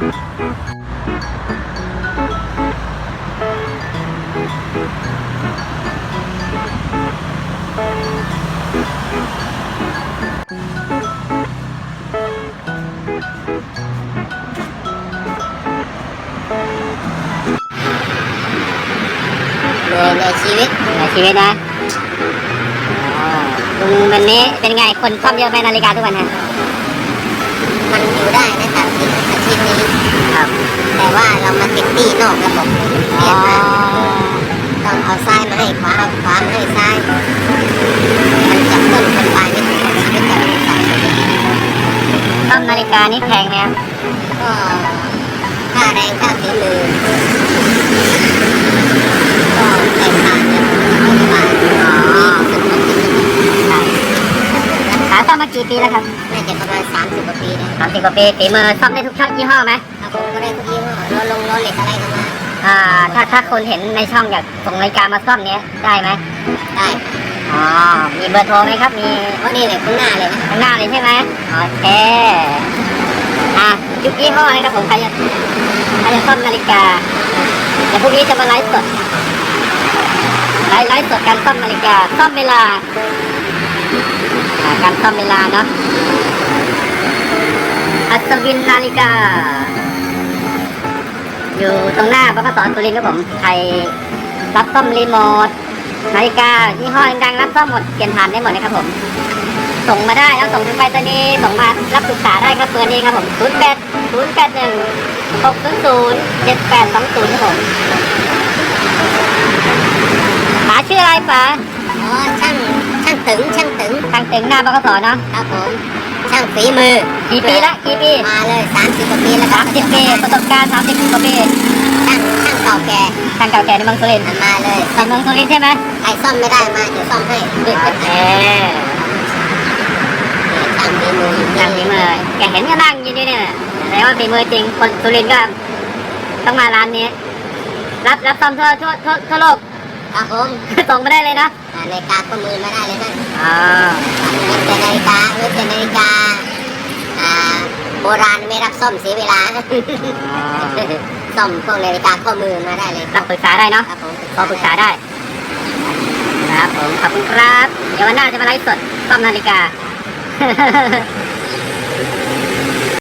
รวยในชีวิตในชีวิตนะลุงวันนี้เป็นไงคนซ่อมเยอะไหมนาฬิกาทุกวันฮะมันอยู่ได้นะครับ ที่อาชีพนี้ครับ แต่ว่าเรามาติดตีนอกระบบเปลี่อ๋ยอนมาต้องเอาซ้ายมาให้ขวาเอาขวามาให้ซ้าย มันจับต้นคนปลายไม่ถูกชีวิตแต่ละคนซ่อมนาฬิกานี่แพงไหมครับก็ค่าแรงค่าฝีมือก็แตกต่างกันร้อยกว่าบาทมีสุดของสุด ใช่หาซ่อมมา กี่ปีแล้วครับน่าจะประมาณสามสิบกว่าปีนะสามสิบกว่าปีฝีมือซ่อมได้ทุกช่องยี่ห้อไหมเอาผมก็ได้ทุกยี่ห้อล้อลงล้อเหล็กอะไรก็มาอ่าถ้าถ้าคนเห็นในช่องอยากส่งนาฬิกามาซ่อมเนี้ยได้ไหมได้อ๋อมีเบอร์โทรไหมครับ มีเพราะนี่เลยข้างหน้าเลยนะข้างหน้าเลยใช่ไหมโอเคอะยุคยี่ห้อนะครับผมใครจะใครจะซ่อมนาฬิกาเดี๋ยวพรุ่งนี้จะมาไลฟ์สดไลฟ์ไลฟ์สดการซ่อมนาฬิกาซ่อมเวลาอ่า การซ่อมเวลาเนาะอัศวินนาฬิกา อยู่ตรงหน้าบกสสุรินครับผมใครรับซ่อมรีโมทนาฬิกายี่ห้อดังๆรับซ่อมหมดเปลี่ยนผ่านได้หมดนะครับผม ส่งมาได้แล้วส่งถึงไปรษณีย์ส่งมารับปรึกษาได้ครับเบอร์นี้ครับผม0 8 0 8 1 6 0 0 7 8 2 0ครับผมป๋าชื่ออะไรป๋าอ๋อช่างช่างตึงช่างตึง ทางเต็งหน้าบกสเนาะครับผมช่างฝีมือกี่ปีละกี่ปีมาเลยสามสิบกว่าปีแล้วคสารับมสิบปีประสบการณ์สามสิบกว่าปีช่างช่างเก่าแก่ทางเก่าแก่ในเมืองสุรินทร์มาเลยในเมืองสุรินทร์ใช่ไหมใครซ่อมไม่ได้มาเดี๋ยวซ่อมให้โอเคช่างฝีมืออยู่ทางฝีมือแกเห็นก็นั่งอยู่นี่เนี่ยแสดงว่าฝีมือจริงคนสุรินทร์ก็ต้องมาร้านนี้ รับรับซ่อมทั่วทั่วทั่วทั่วโลก ครับผมส่งมาได้เลยนะอ่านาฬิกาข้อมือมาได้เลยนะอ่าเว้นแต่นาฬิกาเว้นแต่นาฬิกาอ่าโบราณไม่รับซ่อมเสียเวลาซ่อมพวกนาฬิกาข้อมือมาได้เลยครัรับบปรึกษาได้เนาะครับผมขอปรึกษาได้ครับผมขอบคุณครับ เดี๋ยววันหน้าจะมาไลฟ์สดซ่อมนาฬิกา